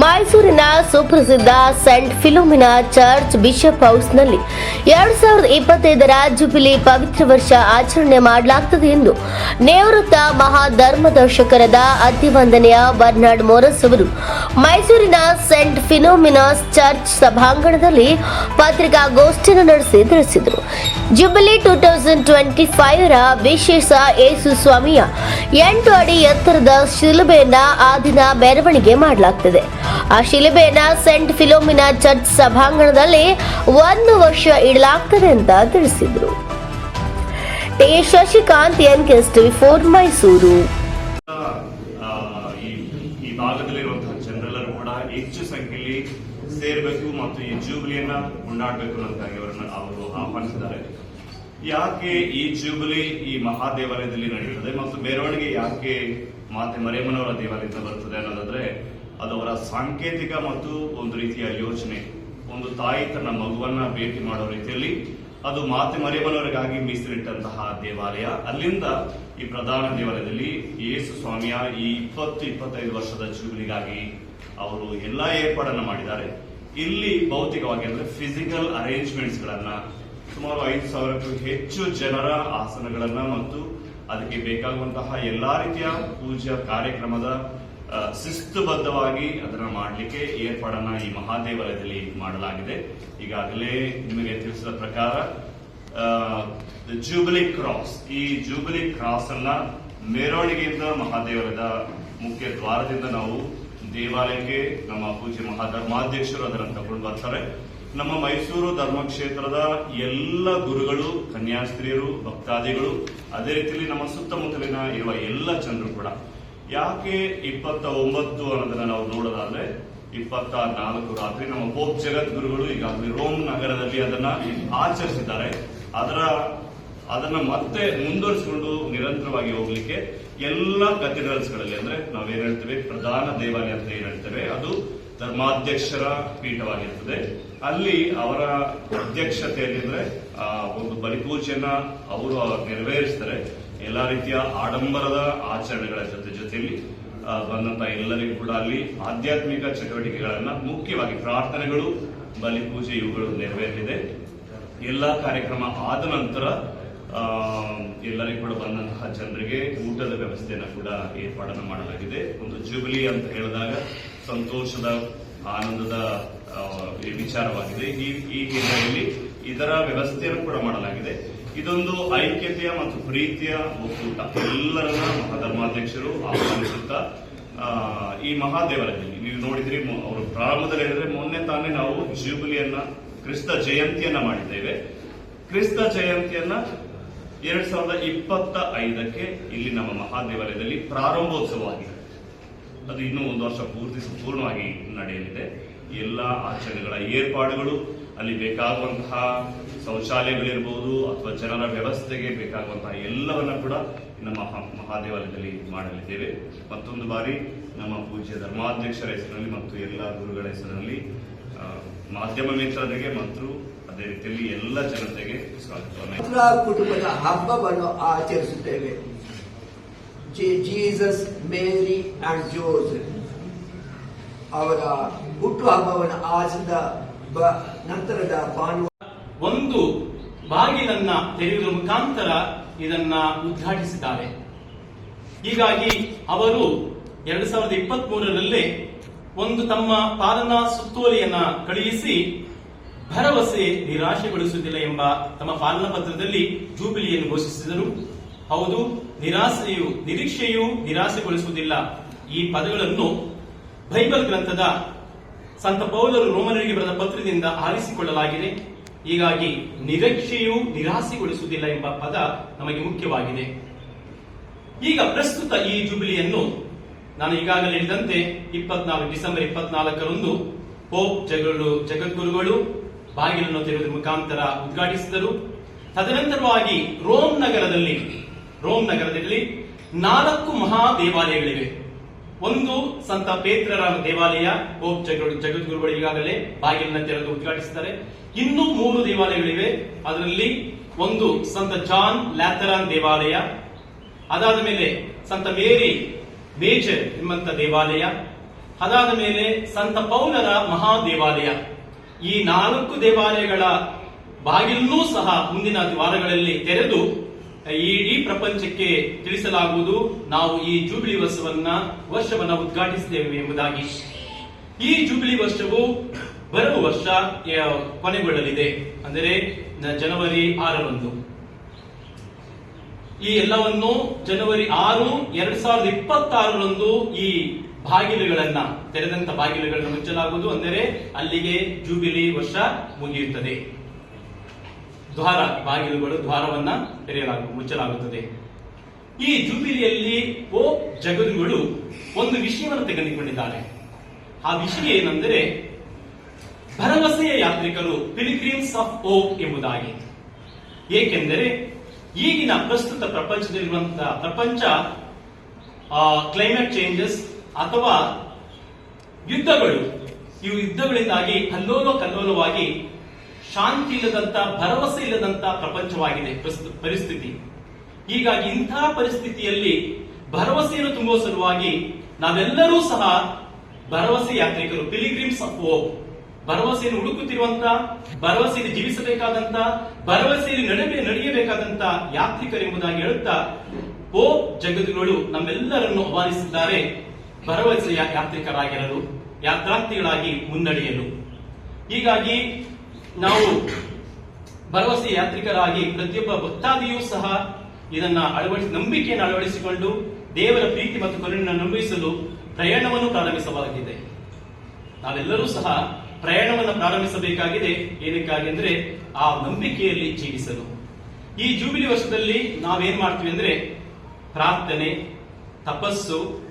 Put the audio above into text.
ಮೈಸೂರಿನ ಸುಪ್ರಸಿದ್ಧ scent Philomena church bishop ಹೌಸ್ನಲ್ಲಿ ಎರಡ್ ಸಾವಿರದ ಇಪ್ಪತ್ತೈದರ ಜುಬಿಲಿ ಪವಿತ್ರ ವರ್ಷ ಆಚರಣೆ ಮಾಡಲಾಗುತ್ತದೆ ಎಂದು ನಿವೃತ್ತ ಮಹಾಧರ್ಮದರ್ಶಕರಾದ ಅತಿವಂದನೆಯ ಬರ್ನಾಡ್ ಮೋರಸ್ ಅವರು ಮೈಸೂರಿನ ಸೆಂಟ್ ಫಿನೋಮಿನಾಸ್ ಚರ್ಚ್ ಸಭಾಂಗಣದಲ್ಲಿ ಪತ್ರಿಕಾಗೋಷ್ಠಿಯನ್ನು ನಡೆಸಿ ತಿಳಿಸಿದರು. Jubilee two thousand twenty five ರ ವಿಶೇಷ ಯೇಸು ಸ್ವಾಮಿಯ ಎಂಟು ಅಡಿ ಎತ್ತರದ ಶಿಲುಬೆಯನ್ನ ಆ ದಿನ ಮೆರವಣಿಗೆ ಮಾಡಲಾಗ್ತದೆ. ಆ ಶಿಲುಬೆಯನ್ನ ಸೆಂಟ್ ಫಿಲೋಮಿನಾ ಚರ್ಚ್ ಸಭಾಂಗಣದಲ್ಲಿ ಒಂದು ವರ್ಷ ಇಡಲಾಗ್ತದೆ ಅಂತ ತಿಳಿಸಿದ್ರು. ಟಿ ಶಶಿಕಾಂತ್, ಎನ್ ಕೆಸ್ಟ್ ಫೋರ್ ಮೈಸೂರು. ಈ ಭಾಗದಲ್ಲಿರುವಂತಹ ಕೂಡ ಹೆಚ್ಚು ಸಂಖ್ಯೆಯಲ್ಲಿ ಸೇರ್ಬೇಕು ಮತ್ತು ಈ ಜೂಬಿಲಿಯನ್ನ ಕೊಂಡಾಡಬೇಕು ಅಂತ ಅವರನ್ನ ಅವರು ಆಹ್ವಾನಿಸಿದ್ದಾರೆ. ಯಾಕೆ ಈ ಜೂಬಿಲಿ ಈ ಮಹಾದೇವಾಲಯದಲ್ಲಿ ನಡೆಯುತ್ತದೆ ಮತ್ತು ಮೆರವಣಿಗೆ ಯಾಕೆ ಮಾತೆ ಮರೇಮನವರ ದೇವಾಲಯದಿಂದ ಬರುತ್ತದೆ ಅನ್ನೋದಾದ್ರೆ ಅದು ಅವರ ಸಾಂಕೇತಿಕ ಮತ್ತು ಒಂದು ರೀತಿಯ ಯೋಚನೆ. ಒಂದು ತಾಯಿ ತನ್ನ ಮಗುವನ್ನ ಭೇಟಿ ಮಾಡೋ ರೀತಿಯಲ್ಲಿ ಅದು ಮಾತೆ ಮರಿಯಮ್ಮನವರಿಗಾಗಿ ಮೀಸಲಿಟ್ಟಂತಹ ದೇವಾಲಯ. ಅಲ್ಲಿಂದ ಈ ಪ್ರಧಾನ ದೇವಾಲಯದಲ್ಲಿ ಯೇಸು ಸ್ವಾಮಿಯ ಈ ಇಪ್ಪತ್ತು, ಇಪ್ಪತ್ತೈದು ವರ್ಷದ ಜೂಬಿಲಿಗಾಗಿ ಅವರು ಎಲ್ಲಾ ಏರ್ಪಾಡನ್ನು ಮಾಡಿದ್ದಾರೆ. ಇಲ್ಲಿ ಭೌತಿಕವಾಗಿ ಅಂದ್ರೆ ಫಿಸಿಕಲ್ ಅರೇಂಜ್ಮೆಂಟ್ಸ್ ಗಳನ್ನ ಸುಮಾರು ಐದು ಸಾವಿರಕ್ಕೂ ಹೆಚ್ಚು ಜನರ ಆಸನಗಳನ್ನ ಮತ್ತು ಅದಕ್ಕೆ ಬೇಕಾಗುವಂತಹ ಎಲ್ಲಾ ರೀತಿಯ ಪೂಜಾ ಕಾರ್ಯಕ್ರಮದ ಶಿಸ್ತುಬದ್ಧವಾಗಿ ಅದನ್ನ ಮಾಡಲಿಕ್ಕೆ ಏರ್ಪಾಡನ್ನ ಈ ಮಹಾದೇವಾಲಯದಲ್ಲಿ ಮಾಡಲಾಗಿದೆ. ಈಗಾಗಲೇ ನಿಮಗೆ ತಿಳಿಸಿದ ಪ್ರಕಾರ ಜೂಬಿಲಿ ಕ್ರಾಸ್ ಈ ಜೂಬಲಿ ಕ್ರಾಸ್ ಅನ್ನ ಮೆರವಣಿಗೆಯಿಂದ ಮಹಾದೇವರದ ಮುಖ್ಯ ದ್ವಾರದಿಂದ ನಾವು ದೇವಾಲಯಕ್ಕೆ ನಮ್ಮ ಪೂಜ್ಯ ಮಹಾಧರ್ಮಾಧ್ಯಕ್ಷರು ಅದನ್ನು ತಗೊಂಡು ಬರ್ತಾರೆ. ನಮ್ಮ ಮೈಸೂರು ಧರ್ಮಕ್ಷೇತ್ರದ ಎಲ್ಲ ಗುರುಗಳು, ಕನ್ಯಾಸ್ತ್ರೀಯರು, ಭಕ್ತಾದಿಗಳು, ಅದೇ ರೀತಿಯಲ್ಲಿ ನಮ್ಮ ಸುತ್ತಮುತ್ತಲಿನ ಇರುವ ಎಲ್ಲ ಜನರು ಕೂಡ ಯಾಕೆ ಇಪ್ಪತ್ತ ಒಂಬತ್ತು ಅನ್ನೋದನ್ನ ನಾವು ನೋಡೋದಾದ್ರೆ ಇಪ್ಪತ್ತ ನಾಲ್ಕು ರಾತ್ರಿ ನಮ್ಮ ಪೋಪ್ ಜಗದ್ಗುರುಗಳು ಈಗಾಗಲೇ ರೋಮ್ ನಗರದಲ್ಲಿ ಅದನ್ನ ಆಚರಿಸಿದ್ದಾರೆ. ಅದರ ಅದನ್ನ ಮತ್ತೆ ಮುಂದುವರಿಸಿಕೊಂಡು ನಿರಂತರವಾಗಿ ಹೋಗ್ಲಿಕ್ಕೆ ಎಲ್ಲ ಕಥೆಡ್ರಲ್ಸ್ಗಳಲ್ಲಿ ಅಂದ್ರೆ ನಾವೇನ್ ಹೇಳ್ತೇವೆ, ಪ್ರಧಾನ ದೇವಾಲಯ ಅಂತ ಏನ್ ಹೇಳ್ತೇವೆ, ಅದು ಧರ್ಮಾಧ್ಯಕ್ಷರ ಪೀಠವಾಗಿರ್ತದೆ. ಅಲ್ಲಿ ಅವರ ಅಧ್ಯಕ್ಷತೆಯಲ್ಲಿ ಅಂದ್ರೆ ಒಂದು ಬಲಿಪೂಜೆಯನ್ನ ಅವರು ನೆರವೇರಿಸ್ತಾರೆ. ಎಲ್ಲಾ ರೀತಿಯ ಆಡಂಬರದ ಆಚರಣೆಗಳ ಜೊತೆ ಜೊತೆಯಲ್ಲಿ ಬಂದಂತ ಎಲ್ಲರಿಗೂ ಕೂಡ ಅಲ್ಲಿ ಆಧ್ಯಾತ್ಮಿಕ ಚಟುವಟಿಕೆಗಳನ್ನ ಮುಖ್ಯವಾಗಿ ಪ್ರಾರ್ಥನೆಗಳು ಬಲಿಪೂಜೆ ಇವುಗಳು ನೆರವೇರಲಿದೆ ಎಲ್ಲ ಕಾರ್ಯಕ್ರಮ ಆದ ನಂತರ ಎಲ್ಲರಿಗೂ ಕೂಡ ಬಂದಂತಹ ಜನರಿಗೆ ಊಟದ ವ್ಯವಸ್ಥೆಯನ್ನು ಕೂಡ ಏರ್ಪಾಡನ್ನು ಮಾಡಲಾಗಿದೆ. ಒಂದು ಜುಬಿಲಿ ಅಂತ ಹೇಳಿದಾಗ ಸಂತೋಷದ, ಆನಂದದ ವಿಚಾರವಾಗಿದೆ. ಈ ಈ ಹಿನ್ನೆಲೆಯಲ್ಲಿ ಇದರ ವ್ಯವಸ್ಥೆಯನ್ನು ಕೂಡ ಮಾಡಲಾಗಿದೆ. ಇದೊಂದು ಐಕ್ಯತೆಯ ಮತ್ತು ಪ್ರೀತಿಯ ಒಕ್ಕೂಟ. ಎಲ್ಲರನ್ನ ಮಹಾಧರ್ಮಾಧ್ಯಕ್ಷರು ಆಹ್ವಾನಿಸುತ್ತಾ ಈ ಮಹಾದೇವರಲ್ಲಿ ನೀವು ನೋಡಿದ್ರಿ ಅವರು ಪ್ರಾರಂಭದಲ್ಲಿ ಹೇಳಿದ್ರೆ ಮೊನ್ನೆ ತಾನೇ ನಾವು ಜೂಬಿಲಿಯನ್ನ, ಕ್ರಿಸ್ತ ಜಯಂತಿಯನ್ನ ಮಾಡಿದ್ದೇವೆ. ಕ್ರಿಸ್ತ ಜಯಂತಿಯನ್ನ ಎರಡ್ ಸಾವಿರದ ಇಪ್ಪತ್ತ ಐದಕ್ಕೆ ಇಲ್ಲಿ ನಮ್ಮ ಮಹಾದೇವಾಲಯದಲ್ಲಿ ಪ್ರಾರಂಭೋತ್ಸವವಾಗಿದೆ ಅದು ಇನ್ನೂ ಒಂದು ವರ್ಷ ಪೂರ್ತಿ ಸಂಪೂರ್ಣವಾಗಿ ನಡೆಯಲಿದೆ. ಎಲ್ಲ ಆಚರಣೆಗಳ ಏರ್ಪಾಡುಗಳು ಅಲ್ಲಿ ಬೇಕಾಗುವಂತಹ ಶೌಚಾಲಯಗಳಿರ್ಬೋದು ಅಥವಾ ಜನರ ವ್ಯವಸ್ಥೆಗೆ ಬೇಕಾಗುವಂತಹ ಎಲ್ಲವನ್ನ ಕೂಡ ನಮ್ಮ ಮಹಾ- ಮಹಾದೇವಾಲಯದಲ್ಲಿ ಮಾಡಲಿದ್ದೇವೆ. ಮತ್ತೊಂದು ಬಾರಿ ನಮ್ಮ ಪೂಜ್ಯ ಧರ್ಮಾಧ್ಯಕ್ಷರ ಹೆಸರಿನಲ್ಲಿ ಮತ್ತು ಎಲ್ಲ ಗುರುಗಳ ಹೆಸರಿನಲ್ಲಿ ಮಾಧ್ಯಮ ಮಿತ್ರರಿಗೆ ಮತ್ತು ಅದೇ ರೀತಿಯಲ್ಲಿ ಎಲ್ಲ ಜನತೆಗೆ ಪುತ್ರ ಕುಟುಂಬದ ಹಬ್ಬವನ್ನು ಆಚರಿಸುತ್ತೇವೆ. ಜೀಸಸ್, ಮೇರಿ ಅಂಡ್ ಜೋಸೆಫ್ ಅವರ ಹುಟ್ಟು ಹಬ್ಬವನ್ನು ಆಚರಿಸಿದ ನಂತರದ ಭಾನುವಾರ. ಒಂದು ಬಾಗಿಲನ್ನ ತೆರೆಯುವುದರ ಮುಖಾಂತರ ಇದನ್ನ ಉದ್ಘಾಟಿಸಿದ್ದಾರೆ. ಹೀಗಾಗಿ ಅವರು ಎರಡ್ ಸಾವಿರದ ಇಪ್ಪತ್ತ್ ಮೂರರಲ್ಲೇ ಒಂದು ತಮ್ಮ ಪಾಲನಾ ಸುತ್ತೋಲೆಯನ್ನ ಕಳುಹಿಸಿ ಭರವಸೆ ನಿರಾಶೆಗೊಳಿಸುವುದಿಲ್ಲ ಎಂಬ ತಮ್ಮ ಪಾಲನಾ ಪತ್ರದಲ್ಲಿ ಜೂಬಿಲಿಯನ್ನು ಘೋಷಿಸಿದರು. ಹೌದು, ನಿರಾಸೆಯು, ನಿರೀಕ್ಷೆಯು ನಿರಾಸೆಗೊಳಿಸುವುದಿಲ್ಲ. ಈ ಪದಗಳನ್ನು ಬೈಬಲ್ ಗ್ರಂಥದ ಸಂತ ಪೌಲರು ರೋಮನರಿಗೆ ಬರೆದ ಪತ್ರದಿಂದ ಆರಿಸಿಕೊಳ್ಳಲಾಗಿದೆ. ಹೀಗಾಗಿ ನಿರೀಕ್ಷೆಯು ನಿರಾಸೆಗೊಳಿಸುವುದಿಲ್ಲ ಎಂಬ ಪದ ನಮಗೆ ಮುಖ್ಯವಾಗಿದೆ. ಈಗ ಪ್ರಸ್ತುತ ಈ ಜುಬಿಲಿಯನ್ನು ನಾನು ಈಗಾಗಲೇ ಹೇಳಿದಂತೆ ಇಪ್ಪತ್ನಾಲ್ಕು ಡಿಸೆಂಬರ್ ಇಪ್ಪತ್ನಾಲ್ಕರಂದು ಪೋಪ್ ಜಗಳು, ಜಗದ್ಗುರುಗಳು ಬಾಗಿಲನ್ನು ತೆರೆಯುವುದರ ಮುಖಾಂತರ ಉದ್ಘಾಟಿಸಿದರು. ತದನಂತರವಾಗಿ ರೋಮ್ ನಗರದಲ್ಲಿ ರೋಮ್ ನಗರದಲ್ಲಿ ನಾಲ್ಕು ಮಹಾ ದೇವಾಲಯಗಳಿವೆ. ಒಂದು ಸಂತ ಪೇತ್ರರ ದೇವಾಲಯ ಪೋಪ್ ಜಗ ಜಗದ್ಗುರುಗಳು ಈಗಾಗಲೇ ಬಾಗಿಲಿನ ತೆರೆದು ಉದ್ಘಾಟಿಸಿದ್ದಾರೆ ಇನ್ನೂ ಮೂರು ದೇವಾಲಯಗಳಿವೆ. ಅದರಲ್ಲಿ ಒಂದು ಸಂತ ಜಾನ್ ಲ್ಯಾಥರಾನ್ ದೇವಾಲಯ, ಅದಾದ ಮೇಲೆ ಸಂತ ಮೇರಿ ಮೇಜರ್ ಎಂಬಂತ ದೇವಾಲಯ, ಅದಾದ ಮೇಲೆ ಸಂತ ಪೌಲರ ಮಹಾ ದೇವಾಲಯ. ಈ ನಾಲ್ಕು ದೇವಾಲಯಗಳ ಬಾಗಿಲನ್ನೂ ಸಹ ಮುಂದಿನ ವಾರಗಳಲ್ಲಿ ತೆರೆದು ಇಡೀ ಪ್ರಪಂಚಕ್ಕೆ ತಿಳಿಸಲಾಗುವುದು ನಾವು ಈ ಜೂಬಿಲಿ ವರ್ಷವನ್ನ ವರ್ಷವನ್ನ ಉದ್ಘಾಟಿಸಿದ್ದೇವೆ ಎಂಬುದಾಗಿ. ಈ ಜೂಬಿಲಿ ವರ್ಷವು ಬರುವ ವರ್ಷ ಕೊನೆಗೊಳ್ಳಲಿದೆ. ಅಂದರೆ ಜನವರಿ ಆರರಂದು. ಈ ಎಲ್ಲವನ್ನು ಜನವರಿ ಆರು ಎರಡ್ ಸಾವಿರದ ಇಪ್ಪತ್ತಾರರಂದು ಈ ಬಾಗಿಲುಗಳನ್ನ ತೆರೆದಂತ ಬಾಗಿಲುಗಳನ್ನು ಮುಚ್ಚಲಾಗುವುದು. ಅಂದರೆ ಅಲ್ಲಿಗೆ ಜೂಬಿಲಿ ವರ್ಷ ಮುಗಿಯುತ್ತದೆ. ದ್ವಾರ, ಬಾಗಿಲುಗಳು ದ್ವಾರವನ್ನ ತೆರೆಯಲಾಗುತ್ತದೆ ಮುಚ್ಚಲಾಗುತ್ತದೆ. ಈ ಜುಬಿಲಿಯಲ್ಲಿ ಓ ಜಗದುಗಳು ಒಂದು ವಿಷಯವನ್ನು ತೆಗೆದುಕೊಂಡಿದ್ದಾರೆ ಆ ವಿಷಯ ಏನೆಂದರೆ ಭರವಸೆಯ ಯಾತ್ರಿಕರು, ಪಿಲಿಗ್ರಿಮ್ಸ್ ಆಫ್ ಓಕ್ ಎಂಬುದಾಗಿ. ಏಕೆಂದರೆ ಈಗಿನ ಪ್ರಸ್ತುತ ಪ್ರಪಂಚದಲ್ಲಿರುವಂತಹ ಪ್ರಪಂಚ ಕ್ಲೈಮೇಟ್ ಚೇಂಜಸ್ ಅಥವಾ ಯುದ್ಧಗಳು. ಇವು ಯುದ್ಧಗಳಿಂದಾಗಿ ಕಲ್ಲೋಲ ಕಲ್ಲೋಲವಾಗಿ ಶಾಂತಿ ಇಲ್ಲದಂತ, ಭರವಸೆ ಇಲ್ಲದಂತ ಪ್ರಪಂಚವಾಗಿದೆ ಪರಿಸ್ಥಿತಿ. ಹೀಗಾಗಿ ಇಂತಹ ಪರಿಸ್ಥಿತಿಯಲ್ಲಿ ಭರವಸೆಯನ್ನು ತುಂಬುವ ಸಲುವಾಗಿ ನಾವೆಲ್ಲರೂ ಸಹ ಭರವಸೆ ಯಾತ್ರಿಕರು ಪಿಲಿಗ್ರಿಮ್ಸ್ ಆಫ್ ಹೋಪ್ ಭರವಸೆಯನ್ನು ಹುಡುಕುತ್ತಿರುವಂತ, ಭರವಸೆಯಲ್ಲಿ ಜೀವಿಸಬೇಕಾದಂತ, ಭರವಸೆಯಲ್ಲಿ ನಡೆಯ ನಡೆಯಬೇಕಾದಂತ ಯಾತ್ರಿಕರೆಂಬುದಾಗಿ ಹೇಳುತ್ತಾ, ಓ ಜಗದುಗಳು ನಮ್ಮೆಲ್ಲರನ್ನು ಆಹ್ವಾನಿಸಿದ್ದಾರೆ ಭರವಸೆಯ ಯಾತ್ರಿಕರಾಗಿರಲು, ಯಾತ್ರಾರ್ಥಿಗಳಾಗಿ ಮುನ್ನಡೆಯಲು. ಹೀಗಾಗಿ ನಾವು ಭರವಸೆ ಯಾತ್ರಿಕರಾಗಿ ಪ್ರತಿಯೊಬ್ಬ ಭಕ್ತಾದಿಯೂ ಸಹ ಇದನ್ನ ಅಳವಡಿಸಿ, ನಂಬಿಕೆಯನ್ನು ಅಳವಡಿಸಿಕೊಂಡು ದೇವರ ಪ್ರೀತಿ ಮತ್ತು ಕರುಣೆಯನ್ನು ನಂಬಿಸಲು ಪ್ರಯಾಣವನ್ನು ಪ್ರಾರಂಭಿಸಲಾಗಿದೆ ನಾವೆಲ್ಲರೂ ಸಹ ಪ್ರಯಾಣವನ್ನು ಪ್ರಾರಂಭಿಸಬೇಕಾಗಿದೆ. ಏನಕ್ಕಾಗಿ ಅಂದ್ರೆ ಆ ನಂಬಿಕೆಯಲ್ಲಿ ಜೀವಿಸಲು. ಈ ಜೂಬಿಲಿ ವರ್ಷದಲ್ಲಿ ನಾವೇನ್ ಮಾಡ್ತೀವಿ ಅಂದ್ರೆ ಪ್ರಾರ್ಥನೆ, ತಪಸ್ಸು